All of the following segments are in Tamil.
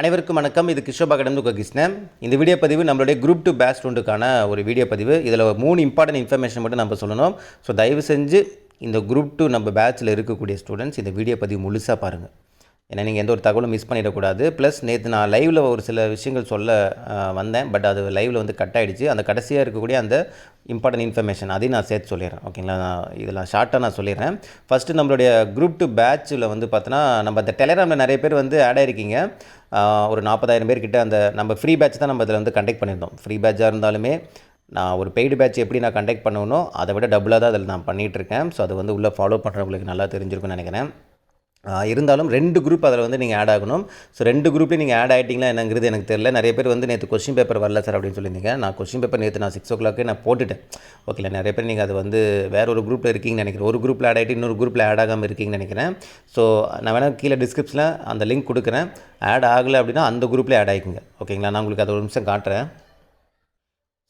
அனைவருக்கும் வணக்கம். இது கிஷோபா கடந்து கிருஷ்ணன். இந்த வீடியோ பதிவு நம்மளுடைய குரூப் டூ பேஸ்ட் ஒன்றுக்கான ஒரு வீடியோ பதிவு. இதில் மூணு இம்பார்ட்டன்ட் இன்ஃபர்மேஷன் மட்டும் நம்ம சொல்லணும். ஸோ தயவு செஞ்சு இந்த குரூப் டூ நம்ம பேட்சில் இருக்கக்கூடிய ஸ்டூடெண்ட்ஸ் இந்த வீடியோ பதிவு முழுசாக பாருங்கள் ஏன்னா நீங்கள் எந்த ஒரு தகவலும் மிஸ் பண்ணிடக்கூடாது. ப்ளஸ் நேற்று நான் லைவில் ஒரு சில விஷயங்கள் சொல்ல வந்தேன். பட் அது லைவில் வந்து கட் ஆகிடுச்சு அந்த கடைசியாக இருக்கக்கூடிய அந்த இம்பார்ட்டன்ட் இன்ஃபர்மேஷன் அதையும் நான் சேர்த்து சொல்லிடுறேன். ஓகேங்களா நான் இதெல்லாம் ஷார்ட்டாக நான் சொல்லிடுறேன். ஃபஸ்ட்டு நம்மளுடைய குரூப் டூ பேட்சில் வந்து பார்த்தோன்னா நம்ம அந்த டெலகிராமில் நிறைய பேர் வந்து ஆட் ஆகிருக்கீங்க ஒரு நாற்பதாயிரம் பேர்கிட்ட அந்த நம்ம ஃப்ரீ பேட்ச் தான் நம்ம இதில் வந்து கண்டக்ட் பண்ணியிருந்தோம். ஃப்ரீ பேட்சாக இருந்தாலுமே நான் ஒரு பெய்டு பேட்ச் எப்படி நான் கண்டக்ட் பண்ணணும் அதை விட டபுளாக தான் அதில் நான் பண்ணிகிட்டு இருக்கேன். ஸோ அது வந்து உள்ளே ஃபாலோ பண்ணுறவங்களுக்கு நல்லா தெரிஞ்சிருக்கும்னு நினைக்கிறேன். இருந்தாலும் ரெண்டு குரூப் அதில் வந்து நீங்கள் ஆட் ஆகணும். ஸோ ரெண்டு குரூப்லேயும் நீங்கள் ஆட் ஆகிட்டீங்களா என்னங்கிறது எனக்கு தெரியல. நிறைய பேர் வந்து நேற்று கொஸ்டின் பேப்பர் வரல சார் அப்படின்னு சொல்லியிருந்தீங்க. நான் கொஸ்டின் பேப்பர் நேற்று நான் சிக்ஸ் ஓ கிளாக்கே நான் போட்டுட்டேன். ஓகேல நிறைய பேர் நீங்கள் அது வந்து வேறு ஒரு குரூப்பில் இருக்கீங்கன்னு நினைக்கிறேன். ஒரு குரூப்பில் ஆட் ஆகிட்டு இன்னொரு குரூப்பில் ஆட் ஆகாமல் இருக்கீங்கன்னு நினைக்கிறேன். ஸோ நான் வேணால் கீழே டிஸ்கிரிப்ஷனில் அந்த லிங்க் கொடுக்குறேன். ஆட் ஆகலை அப்படின்னா அந்த குரூப்லேயே ஆட் ஆகிக்குங்க ஓகேங்களா நான் உங்களுக்கு அது ஒரு நிமிஷம் காட்டுறேன்.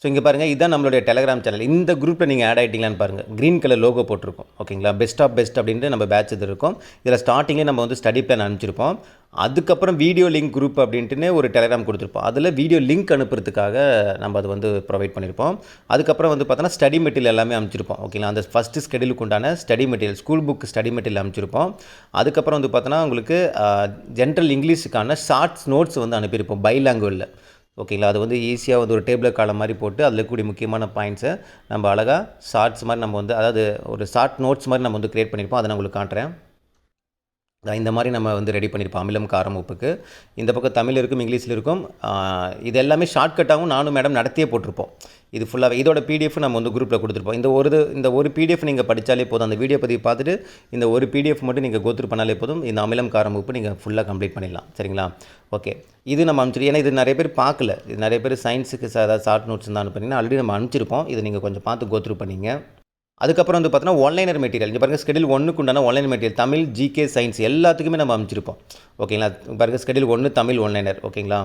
ஸோ இங்கே பாருங்கள் இதுதான் நம்மளுடைய டெலகிராம் சேனல் இந்த குரூப்பில் நீங்கள் ஆட் ஆகிட்டீங்களான்னு பாருங்கள் க்ரீன் கலர் லோகோ போட்டிருக்கோம். ஓகேங்களா? பெஸ்ட் ஆஃப் பெஸ்ட் அப்படின்ட்டு நம்ம பேட்ச் இது இருக்கும். இதில் ஸ்டார்டிங்கே நம்ம வந்து ஸ்டடி பிளான் அனுப்பிச்சிருப்போம். அதுக்கப்புறம் வீடியோ லிங்க் குரூப் அப்படின்ட்டுனே ஒரு டெலகிராம் கொடுத்துருப்போம். அதில் வீடியோ லிங்க் அனுப்புறதுக்காக நம்ம அது வந்து ப்ரொவைட் பண்ணியிருப்போம் அதுக்கப்புறம் வந்து பார்த்தோன்னா ஸ்டடி மெட்டீரியல் எல்லாமே அனுப்பிச்சிருப்போம். ஓகேங்களா? அந்த ஃபஸ்ட்டு ஸ்கெடியூலுக்கு உண்டான study material school book study material அமைச்சிருப்போம் அதுக்கப்புறம் வந்து பார்த்தோன்னா உங்களுக்கு ஜென்ரல் இங்கிலீஷுக்கான ஷார்ட்ஸ் நோட்ஸ் வந்து அனுப்பியிருப்போம் பை லாங்குவேஜில் ஓகேங்களா? அது வந்து ஈஸியாக வந்து ஒரு டேபிள் காலம் மாதிரி போட்டு அதில் கூடிய முக்கியமான பாயிண்ட்ஸை நம்ம அழகாக ஷார்ட்ஸ் மாதிரி நம்ம வந்து அதாவது ஒரு ஷார்ட் நோட்ஸ் மாதிரி நம்ம வந்து க்ரியேட் பண்ணியிருப்போம். அதை நான் உங்களுக்கு காட்டுறேன். இந்த மாதிரி நம்ம வந்து ரெடி பண்ணியிருப்போம் அமிலம் காரம் உப்புக்கு. இந்த பக்கம் தமிழ் இருக்கும் இங்கிலீஷில் இருக்கும். இது எல்லாமே ஷார்ட்கட்டாகவும் நானும் மேடம் நடத்தியே போட்டிருப்போம். இது ஃபுல்லாக இதோட பிடிஎஃப் நம்ம வந்து குரூப்பில் கொடுத்துருப்போம். இந்த ஒரு இந்த ஒரு பிடிஎஃப் நீங்கள் படித்தாலே போதும். அந்த வீடியோ பதிவு பார்த்துட்டு இந்த ஒரு பிடிஎஃப் மட்டும் நீங்கள் கோத்ரு பண்ணாலே போதும். இந்த அமிலம் காரம் உப்பு நீங்கள் ஃபுல்லாக கம்ப்ளீட் பண்ணிடலாம். சரிங்களா? ஓகே இது நம்ம அனுப்பிச்சிரு ஏன்னா இது நிறைய பேர் பார்க்கல. இது நிறைய பேர் சயின்ஸுக்கு ஏதாவது ஷார்ட் நோட்ஸ் தான் அனுப்புனீங்கன்னா ஆல்ரெடி நம்ம அனுப்பிச்சிருப்போம். இதை நீங்கள் கொஞ்சம் பார்த்து கோத்ரு பண்ணிங்க. அதுக்கப்புறம் வந்து பார்த்தீங்கன்னா ஒன்லைனர் மெட்டீரியல் இங்கே பாருங்கள் ஸ்கெடியூல் ஒன்றுக்கு உண்டான one liner material Tamil GK science எல்லாத்துக்குமே நம்ம அமைச்சிருப்போம். ஓகேங்களா பாருங்கள் ஸ்கெடியூல் ஒன்று தமிழ் ஒன்லைனர் ஓகேங்களா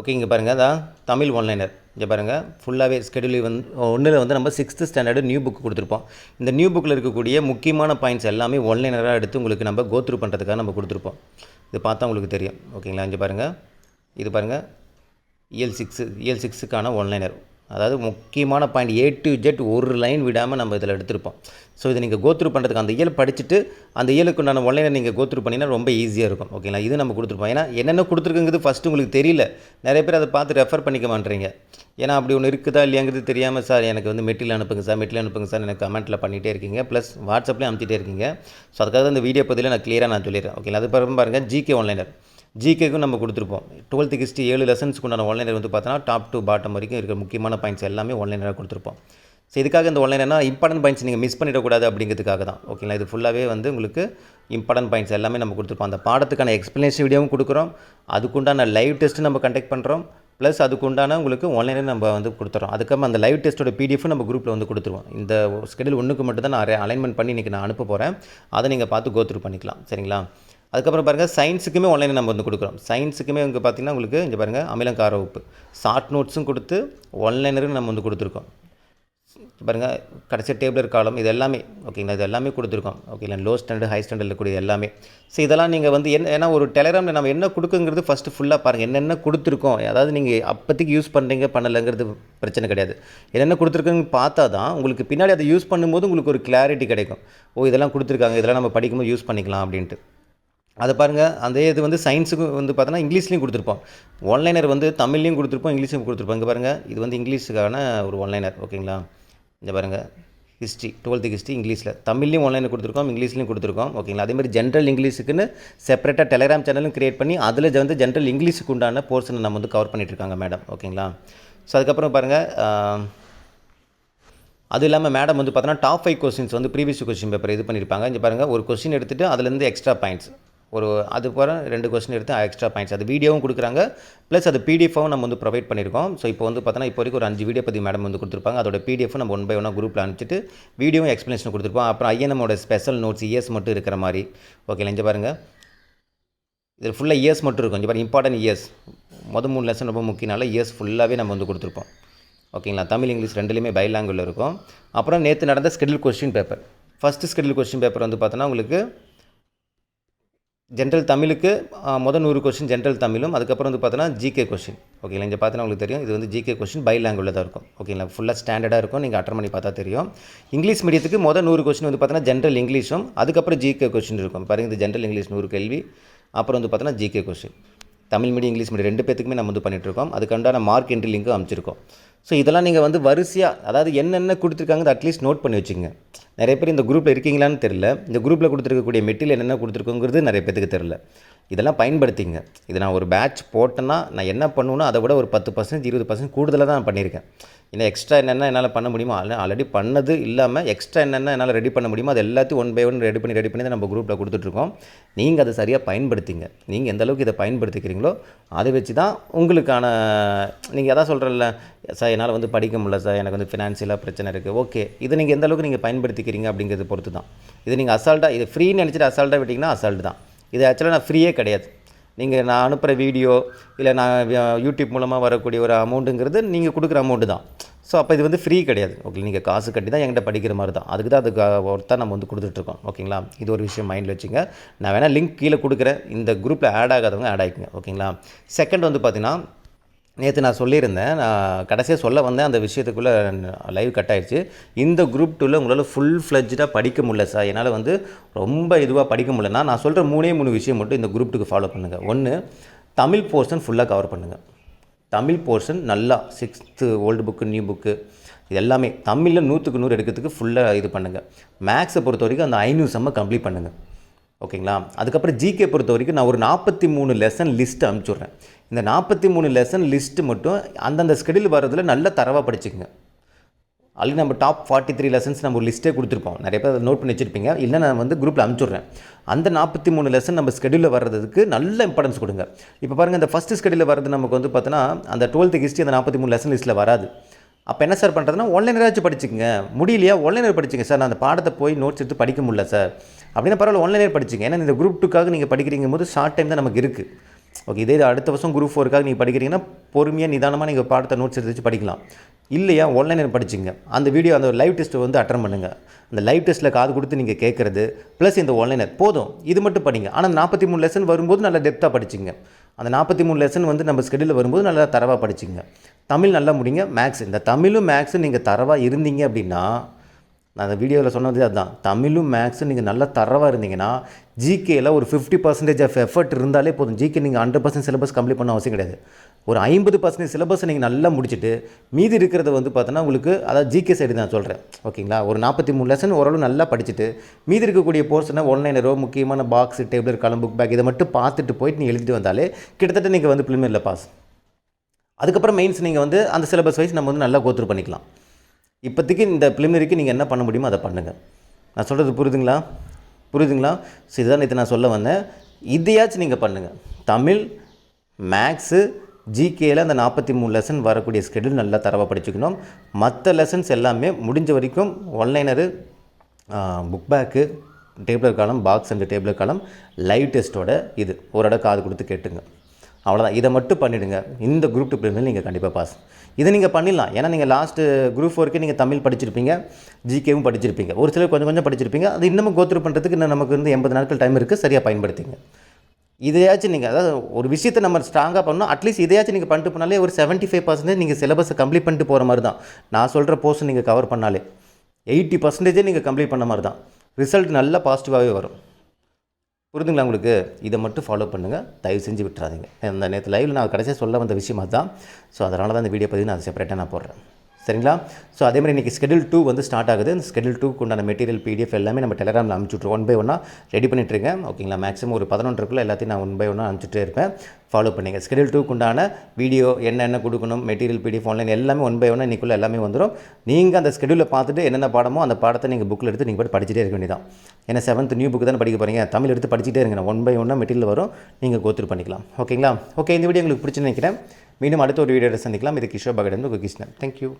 ஓகே இங்கே பாருங்கள் அதான் தமிழ் ஒன்லைனர் இங்கே பாருங்கள் ஃபுல்லாகவே ஸ்கெடியூல் வந்து ஒன்றில் வந்து நம்ம சிக்ஸ்த்து ஸ்டாண்டர்டு நியூ புக் கொடுத்துருப்போம். இந்த நியூ புக்கில் இருக்கக்கூடிய முக்கியமான பாயிண்ட்ஸ் எல்லாமே ஒன்லைனராக எடுத்து உங்களுக்கு நம்ம கோத்ரூ பண்ணுறதுக்காக நம்ம கொடுத்துருப்போம். இது பார்த்தா உங்களுக்கு தெரியும். ஓகேங்களா இங்கே பாருங்கள் இது பாருங்கள் இஎல் சிக்ஸு இஎல் சிக்ஸுக்கான ஒன்லைனர் அதாவது முக்கியமான பாயிண்ட் ஏ டு ஜெட் ஒரு லைன் விடாமல் நம்ம இதில் எடுத்திருப்போம். ஸோ இதை நீங்கள் கோத்ரூ பண்ணுறதுக்கு அந்த இயல் படிச்சுட்டு அந்த இயலுக்கு உண்டான ஒன்லைனை நீங்கள் கோத்ரூ பண்ணினா ரொம்ப ஈஸியாக இருக்கும். ஓகேங்களா இது நம்ம கொடுத்துருப்போம். ஏன்னா என்னென்ன கொடுத்துருக்குங்கிறது ஃபஸ்ட்டு உங்களுக்கு தெரியல. நிறைய பேர் அதை பார்த்து ரெஃபர் பண்ணிக்க மாட்டேறீங்க. ஏன்னா அப்படி ஒன்று இருக்குதா இல்லையாங்கிறது தெரியாமல் சார் எனக்கு வந்து மெட்டீரியல் அனுப்புங்க சார் மெட்டீரியல் அனுப்புங்க சார் எனக்கு கமெண்ட்டில் பண்ணிகிட்டே இருக்கீங்க. ப்ளஸ் வாட்ஸ்அப்லேயும் அனுப்பிச்சிட்டே இருக்கீங்க. ஸோ அதுக்காக இந்த வீடியோ பதில் நான் கிளியராக நான் சொல்லிடுறேன். ஓகேங்களா அது பிறகு பாருங்கள் ஜிகே ஒன்லைனர் ஜிகேக்கும் நம்ம கொடுத்துருப்போம். டுவெல்த்து ஹிஸ்ட்ரி ஏழு லெசன்ஸ்க்கு உண்டான ஒன்லைனர் வந்து பார்த்தோன்னா டாப் டு பாட்டம் வரைக்கும் இருக்கிற முக்கியமான பாயிண்ட்ஸ் எல்லாமே ஒன்லைனராக கொடுத்துருப்போம். ஸோ இதுக்காக இந்த ஒன்லைனா இம்பார்ட்டன்ட் பாயிண்ட்ஸ் நீங்கள் மிஸ் பண்ணிடக்கூடாது அப்படிங்கிறதுக்காக தான். ஓகேங்களா இது ஃபுல்லாகவே வந்து உங்களுக்கு இம்பார்ட்டன்ட் பாயிண்ட்ஸ் எல்லாமே நம்ம கொடுத்துருப்போம். அந்த பாடத்துக்கான எக்ஸ்ப்ளனேஷன் வீடியோவும் கொடுக்குறோம். அதுக்குண்டான லைவ் டெஸ்ட்டு நம்ம கண்டக்ட் பண்ணுறோம் ப்ளஸ் அதுக்குண்டான உங்களுக்கு ஆன்லைனில் நம்ம வந்து கொடுத்துறோம். அதுக்கப்புறம் அந்த லைவ் டெஸ்ட்டோட பிடிஎஃப் நம்ம குரூப்பில் வந்து கொடுத்துருவோம். இந்த ஸ்கெடியூல் ஒன்றுக்கு மட்டும் தான் நான் அலைன்மெண்ட் பண்ணி இன்றைக்கி நான் அனுப்ப போகிறேன் அதை நீங்கள் பார்த்து கோத்ரூ பண்ணிக்கலாம். சரிங்களா? அதுக்கப்புறம் பாருங்கள் சயின்ஸுக்குமே ஆன்லைனில் நம்ம வந்து கொடுக்குறோம். சயின்ஸுக்குமே இங்கே பார்த்தீங்கன்னா உங்களுக்கு இங்கே பாருங்கள் அமிலங்கார உப்பு. ஷார்ட் நோட்ஸும் கொடுத்து ஒன்லைனரும் நம்ம வந்து கொடுத்துருக்கோம். பாருங்கள் கடைசி டேபிளர் காலம் இது எல்லாமே ஓகேங்களா இது எல்லாமே கொடுத்துருக்கோம். ஓகேங்களா லோ ஸ்டாண்டர்ட் ஹை ஸ்டாண்டர்டில் கூடிய எல்லாமே. ஸோ இதெல்லாம் நீங்கள் வந்து என்ன ஏன்னா ஒரு டெலகிராமில் நம்ம என்ன கொடுக்குங்கிறது ஃபஸ்ட்டு ஃபுல்லாக பாருங்கள் என்னென்ன கொடுத்துருக்கோம்? அதாவது நீங்கள் அப்போதைக்கு யூஸ் பண்ணுறீங்க பண்ணலைங்கிறது பிரச்சனை கிடையாது. என்னென்ன கொடுத்துருக்குன்னு பார்த்தா தான் உங்களுக்கு பின்னாடி அதை யூஸ் பண்ணும்போது உங்களுக்கு ஒரு கிளாரிட்டி கிடைக்கும். ஓ இதெல்லாம் கொடுத்துருக்காங்க இதெல்லாம் நம்ம படிக்கும்போது யூஸ் பண்ணிக்கலாம் அப்படின்ட்டு. அதை பாருங்கள் அந்த இது வந்து சயின்ஸுக்கு வந்து பார்த்தோன்னா இங்கிலீஷ்லையும் கொடுத்துருப்போம். ஒன்லைனர் வந்து தமிழ்லையும் கொடுத்துருப்போம் இங்கிலீஷ்லையும் கொடுத்துருப்போம். இங்கே பாருங்கள் இது வந்து இங்கிலீஷுக்கான ஒரு ஒன்லைனர் ஓகேங்களா இங்கே பாருங்கள் ஹிஸ்ட்ரி டுவெல்த்து ஹிஸ்ட்ரி இங்கிலீஷில். தமிழ்லையும் ஒன்லைனில் கொடுத்துருக்கோம் இங்கிலீஷ்லையும் கொடுத்துருக்கோம் ஓகேங்களா அதே மாதிரி ஜென்ரல் இங்கிலீஷுக்குன்னு செப்பரேட்டாக டெலிகிராம் சேனலும் கிரியேட் பண்ணி அதில் வந்து ஜென்ரல் இங்கிலீஷுக்கு உண்டான போர்ஷனை நம்ம வந்து கவர் பண்ணிட்டுருக்காங்க மேடம் ஓகேங்களா ஸோ அதுக்கப்புறம் பாருங்கள் அது இல்லாமல் மேடம் வந்து பார்த்தோன்னா டாப் ஃபைவ் கொஸ்டின்ஸ் வந்து ப்ரீவியஸ் கொஸ்டின் பேப்பர் இது பண்ணியிருப்பாங்க இங்கே பாருங்கள் ஒரு கொஸ்டின் எடுத்துகிட்டு அதுலேருந்து எக்ஸ்ட்ரா பாயிண்ட்ஸ் ஒரு அது போகிற ரெண்டு கொஸ்டின் எடுத்து எக்ஸ்ட்ரா பாயிண்ட்ஸ் அது வீடியோவும் கொடுக்குறாங்க. ப்ளஸ் அது பிடிஎஃபாகவும் நம்ம வந்து ப்ரொவைட் பண்ணியிருக்கோம். ஸோ இப்போ வந்து பார்த்தோன்னா இப்போ வரைக்கும் ஒரு அஞ்சு வீடியோ பற்றி மேடம் வந்து கொடுத்துருப்பாங்க. அதோட பிடிஎஃப் நம்ம ஒன் பை ஒன்னாக குரூப்பில் அனுப்பிச்சிட்டு வீடியோவும் எக்ஸ்ப்ளனேஷன் கொடுத்துருப்போம். அப்புறம் ஐஎன்எம்மோட ஸ்பெஷல் நோட்ஸ் இயர்ஸ் மட்டும் இருக்கிற மாதிரி. ஓகே இங்கே பாருங்கள் இதில் ஃபுல்லாக இயர்ஸ் மட்டும் இருக்கும். இங்கே பாருங்கள் இம்பார்ட்டன்ட் இயர்ஸ் மொதல் மூணு லெசன் ரொம்ப முக்கியனால இயர்ஸ் ஃபுல்லாகவே நம்ம வந்து கொடுத்துருப்போம். ஓகேங்களா தமிழ் இங்கிலீஷ் ரெண்டுலேயுமே பைலாங்குவில் இருக்கும். அப்புறம் நேற்று நடந்த schedule question paper first schedule question paper வந்து பார்த்தோன்னா உங்களுக்கு ஜென்ரல் தமிழுக்கு ஆ, மொதல் நூறு கொஷின் ஜென்ரல் தமிழும் அதுக்கப்புறம் வந்து பார்த்தீங்கன்னா ஜிகே கொஷின் ஓகேங்களா இங்கே பார்த்தீங்கன்னா உங்களுக்கு தெரியும். இது வந்து ஜிகே கொஷின் பை லாங்குவேஜில் தான் இருக்கும். ஓகேங்களா ஃபுல்லாக ஸ்டாண்டர்டாக இருக்கும். நீங்கள் அட்டன் பண்ணி பார்த்தா தெரியும். இங்கிலீஷ் மீடியத்துக்கு மொதல் நூறு கொஷின் வந்து பார்த்தீங்கன்னா ஜென்ரல் இங்கிலீஷும் அதுக்கப்புறம் ஜிகே கொஷின் இருக்கும். பாருங்க இது ஜென்ரல் இங்கிலீஷ் நூறு கேள்வி. அப்புறம் வந்து பார்த்தீங்கன்னா GK question Tamil medium English medium ரெண்டு பேத்துக்குமே நம்ம வந்து பண்ணிகிட்ருக்கோம் அதுக்காண்டான மார்க் என்ட்ரி லிங்க்கும் அமைச்சிருக்கோம். ஸோ இதெல்லாம் நீங்கள் வந்து வரிசையாக அதாவது என்னென்ன கொடுத்துருக்காங்க அட்லீஸ்ட் நோட் பண்ணி வச்சுங்க நிறைய பேர் இந்த குரூப்பில் இருக்கீங்களான்னு தெரில இந்த குரூப்பில் கொடுத்துருக்கக்கூடிய மெட்டீரியல் என்னென்ன கொடுத்துருக்கோங்கிறது நிறைய பேத்துக்கு தெரில இதெல்லாம் பயன்படுத்திங்க. இது நான் ஒரு பேட்ச் போட்டேன்னா நான் என்ன பண்ணுவேனோ அதை விட ஒரு பத்து பர்சன்ட் இருபது பர்சன்ட் கூடுதலாக தான் நான் பண்ணியிருக்கேன். இல்லை எக்ஸ்ட்ரா என்னென்ன என்னால் பண்ண முடியுமோ ஆல்ரெடி பண்ணது இல்லாமல் எக்ஸ்ட்ரா என்னென்ன என்னால் ரெடி பண்ண முடியுமோ அது எல்லாத்தையும் ஒன் பை ஒன் ரெடி பண்ணி ரெடி பண்ணி தான் நம்ம குரூப்பில் கொடுத்துட்ருக்கோம் நீங்கள் அதை சரியாக பயன்படுத்திங்க. நீங்கள் எந்த அளவுக்கு இதை பயன்படுத்திக்கிறீங்களோ அதை வச்சு தான் உங்களுக்கான நீங்கள் எதாவது சொல்கிறல்ல சார் என்னால் வந்து படிக்க முடியல சார் எனக்கு வந்து ஃபினான்ஷியலாக பிரச்சனை இருக்குது ஓகே இதை நீங்கள் எந்த அளவுக்கு நீங்கள் பயன்படுத்திக்கிறீங்க அப்படிங்கிறது பொறுத்து தான் இது நீங்கள் அசால்ட்டாக இது ஃப்ரீன்னு நினச்சிட்டு அசால்ட்டாக விட்டிங்கன்னா அசால்ட் தான். இது ஆக்சுவலாக நான் ஃப்ரீயே கிடையாது. நீங்கள் நான் அனுப்புகிற வீடியோ இல்லை நான் யூடியூப் மூலமாக வரக்கூடிய ஒரு அமௌண்ட்டுங்கிறது நீங்கள் கொடுக்குற அமௌண்ட்டு தான். ஸோ அப்போ இது வந்து ஃப்ரீ கிடையாது. ஓகே நீங்கள் காசு கட்டி தான் என்கிட்ட படிக்கிற மாதிரி தான். அதுக்கு தான் அதுக்கு ஒருத்தா நம்ம வந்து கொடுத்துட்ருக்கோம் ஓகேங்களா இது ஒரு விஷயம் மைண்டில் வச்சுங்க. நான் வேணால் லிங்க் கீழே கொடுக்குறேன். இந்த குரூப்பில் ஆட் ஆகாதவங்க ஆட் ஆகிக்குங்க ஓகேங்களா செகண்ட் வந்து பார்த்திங்கன்னா நேற்று நான் சொல்லியிருந்தேன். நான் கடைசியாக சொல்ல வந்தேன். அந்த விஷயத்துக்குள்ளே லைவ் கட் ஆகிடுச்சு இந்த குரூப் டூவில் உங்களால் ஃபுல் ஃப்ளெஜ்டாக படிக்க முடியல சார் என்னால் வந்து ரொம்ப இதுவாக படிக்க முடியலன்னா நான் சொல்கிற மூணே மூணு விஷயம் மட்டும் இந்த குரூப் டூக்கு ஃபாலோ பண்ணுங்கள் ஒன்று தமிழ் போர்ஷன் ஃபுல்லாக கவர் பண்ணுங்கள் தமிழ் போர்ஷன் நல்லா sixth old book new book இது எல்லாமே தமிழில் நூற்றுக்கு நூறு எடுக்கிறதுக்கு ஃபுல்லாக இது பண்ணுங்கள் மேக்ஸை பொறுத்த வரைக்கும் அந்த ஐநூறு செம்ம கம்ப்ளீட் பண்ணுங்கள் ஓகேங்களா அதுக்கப்புறம் ஜிகே பொறுத்த வரைக்கும் நான் ஒரு நாற்பத்தி மூணு லெசன் லிஸ்ட்டு அனுப்பிச்சுட்றேன். இந்த நாற்பத்தி மூணு லெசன் லிஸ்ட்டு மட்டும் அந்தந்த ஸ்கெடியூல் வர்றதில் நல்ல தரவாக படிச்சுக்கங்க. ஆல்ரெடி நம்ம டாப் ஃபார்ட்டி த்ரீ லெசன்ஸ் நம்ம ஒரு லிஸ்ட்டே கொடுத்துருப்போம். நிறைய பேர் அதை நோட் பண்ணி வச்சிருப்பீங்க. இல்லை நான் வந்து குரூப்பில் அனுப்பிச்சுட்றேன். அந்த நாற்பத்தி மூணு லெசன் நம்ம ஸ்கெடியூலில் வர்றதுக்கு நல்ல இம்பார்ட்டன்ஸ் கொடுங்க. இப்போ பாருங்கள் இந்த ஃபஸ்ட்டு ஸ்கெடியூலில் வர்றது நமக்கு வந்து பார்த்தோன்னா அந்த டுவெல்த்து ஹிஸ்ட்ரி அந்த நாற்பத்தி மூணு லெசன் லிஸ்ட்டில் வராது. அப்போ என்ன சார் பண்ணுறதுனா ஆன்லைனராச்சும் படிச்சுக்கங்க. முடியலையா? ஆன்லைனர் படிச்சுங்க. சார் நான் அந்த பாடத்தை போய் நோட்ஸ் எடுத்து படிக்க முடியல சார் அப்படின்னா பரவாயில்ல ஆன்லைனர் படிச்சுங்க. ஏன்னா இந்த குரூப் டூக்காக நீங்கள் படிக்கிறீங்க போது ஷார்ட் டைம் தான் நமக்கு இருக்குது ஓகே இதே இது அடுத்த வருஷம் குரூப் ஃபோருக்காக நீங்கள் படிக்கிறீங்கன்னா பொறுமையாக நிதானமாக நீங்கள் பாடத்தை நோட்ஸ் எடுத்து வச்சு படிக்கலாம். இல்லையா ஆன்லைனில் படிச்சிங்க. அந்த வீடியோ அந்த லைவ் டெஸ்ட்டை வந்து அட்டன் பண்ணுங்கள் அந்த லைவ் டெஸ்ட்டில் காது கொடுத்து நீங்கள் கேட்குறது ப்ளஸ் இந்த ஆன்லைனர் போதும். இது மட்டும் படிங்க. ஆனால் நாற்பத்தி மூணு லெசன் வரும்போது நல்லா டெப்த்தாக படிச்சிங்க. அந்த நாற்பத்தி மூணு லெசன் வந்து நம்ம ஸ்கெடியூலில் வரும்போது நல்லா தரவாக படிச்சிங்க. தமிழ் நல்லா முடிங்க மேக்ஸ் இந்த தமிழும் மேக்ஸும் நீங்கள் தரவாக இருந்தீங்க அப்படின்னா நான் அந்த வீடியோவில் சொன்னது அதுதான் தமிழும் மேக்ஸும் நீங்கள் நல்லா தரவாக இருந்தீங்கன்னா ஜிகேயில் ஒரு ஃபிஃப்டி பர்சன்டேஜ் ஆஃப் எஃபர்ட் இருந்தாலே போதும். ஜிகே நீங்கள் ஹண்ட்ரட் பர்சன்ட் சிலபஸ் கம்ப்ளீட் பண்ண அவசியம் கிடையாது. ஒரு ஐம்பது பர்சன்டேஜ் சிலபஸை நீங்கள் நல்லா முடிச்சுட்டு மீதி இருக்கிறத வந்து பார்த்தோன்னா உங்களுக்கு அதாவது ஜிகே சைடு நான் சொல்கிறேன் ஓகேங்களா? ஒரு நாற்பத்தி மூணு லெசன் ஓரளவு நல்லா படிச்சுட்டு மீதி இருக்கக்கூடிய போர்ஷனை ஒன்லைனரோ முக்கியமான box table column book back இதை மட்டும் பார்த்துட்டு போயிட்டு நீங்கள் எழுதிட்டு வந்தாலே கிட்டத்தட்ட நீங்கள் வந்து பிளிமேரில் பாஸ் அதுக்கப்புறம் மெயின்ஸ் நீங்கள் வந்து அந்த சிலபஸ் வைஸ் நம்ம வந்து நல்லா கோத்ரூ பண்ணிக்கலாம். இப்போதைக்கு இந்த ப்ரிலிமினரிக்கு நீங்கள் என்ன பண்ண முடியுமோ அதை பண்ணுங்கள் நான் சொல்கிறது புரியுதுங்களா? புரியுதுங்களா? ஸோ இதுதான் நேற்று நான் சொல்ல வந்தேன். இதையாச்சும் நீங்கள் பண்ணுங்கள் தமிழ் மேக்ஸு ஜிகேயில் அந்த நாற்பத்தி மூணு லெசன் வரக்கூடிய ஸ்கெடியூல் நல்லா தரவாக படிச்சுக்கணும். மற்ற லெசன்ஸ் எல்லாமே முடிஞ்ச வரைக்கும் ஒன்லைனரு புக் பேக்கு டேபிளர் காலம் பாக்ஸ் அண்ட் டேபிளர் காலம் லைவ் டெஸ்ட்டோட இது. ஒரு இடம் காது கொடுத்து கேட்டுங்க. அவ்வளோதான் இதை மட்டும் பண்ணிவிடுங்க இந்த குரூப் டூ பிள்ளைங்க நீங்கள் கண்டிப்பாக பாஸ் இதை நீங்கள் பண்ணிடலாம். ஏன்னா நீங்கள் லாஸ்ட்டு குரூப் ஃபோருக்கு நீங்கள் தமிழ் படிச்சிருப்பீங்க ஜிகேவும் படிச்சிருப்பீங்க. ஒரு சிலர் கொஞ்சம் கொஞ்சம் படிச்சிருப்பீங்க. அது இன்னமும் கோத்ரூ பண்ணுறதுக்கு இன்னும் நமக்கு வந்து எண்பது நாட்கள் டைம் இருக்குது சரியாக பயன்படுத்திங்க. இதையாச்சும் நீங்கள் அதாவது ஒரு விஷயத்தை நம்ம ஸ்ட்ராங்காக பண்ணணும். அட்லீஸ்ட் இதையாச்சும் நீங்கள் பண்ணிட்டு போனாலே ஒரு செவன்ட்டி ஃபைவ் பர்சன்டேஜ் நீங்கள் சிலபஸை கம்ப்ளீட் பண்ணிட்டு போகிற மாதிரி தான் நான் சொல்கிற போர்ஷன் நீங்கள் கவர் பண்ணாலே எயிட்டி பர்சன்டேஜே நீங்கள் கம்ப்ளீட் பண்ண மாதிரி தான் ரிசல்ட் நல்லா பாசிட்டிவாகவே வரும். புரிதுங்களா உங்களுக்கு? இதை மட்டும் ஃபாலோ பண்ணுங்கள் தயவு செஞ்சு விட்டுறாதீங்க. அந்த நேற்று லைவில் நான் கடைசியாக சொல்ல வந்த விஷயமாக தான் ஸோ அதனால தான் இந்த வீடியோ பதிவு நான் செப்பரேட்டாக நான் போடுறேன். சரிங்களா? ஸோ அதே மாதிரி இன்றைக்கி ஸ்கெடியூல் டூ வந்து ஸ்டார்ட் ஆகுது. இந்த ஸ்கெடியூல் டூக்கு உண்டான மெட்டீரியல் பிடிஎஃப் எல்லாமே நம்ம டெலகிராமில் அனுப்பிச்சுட்ருவோம். ஒன் பை ஒன்னாக ரெடி பண்ணிட்டுருக்கேன் ஓகேங்களா மேக்ஸிமம் ஒரு பதினொன்றுக்குள்ளே எல்லாத்தையும் நான் ஒன் பை ஒன்னாக அனுப்பிச்சிட்டே இருப்பேன். ஃபாலோ பண்ணுங்கள் ஸ்கெடியூல் டூக்கு உண்டான வீடியோ என்னென்ன கொடுக்கணும் மெட்டீரியல் பிடிஎஃப் ஆன்லைன் எல்லாமே ஒன் பை ஒன்னாக இன்றைக்குள்ளே எல்லாமே வந்துடும் நீங்கள் அந்த ஸ்கெடியூலை பார்த்துட்டு என்னென்ன பாடமோ அந்த பாடத்தை நீங்கள் புக்கில் எடுத்து நீங்கள் பாட்டு படிச்சுட்டே இருக்க வேண்டியதான் ஏன்னா செவன்த் நியூ புக்கு தானே படிக்க போகிறீங்க தமிழ் எடுத்து படிச்சுட்டே இருங்க. ஒன் பை ஒன்னாக மெட்டீரியல் வரும். நீங்கள் கோத்ரூ பண்ணிக்கலாம். ஓகேங்களா ஓகே இந்த வீடியோ உங்களுக்கு பிடிச்சி நினைக்கிறேன். மீண்டும் அடுத்த ஒரு வீடியோவில் சந்திக்கலாம். இது கிஷோர் பகடன் உங்கள் கிருஷ்ணன் தேங்க்யூ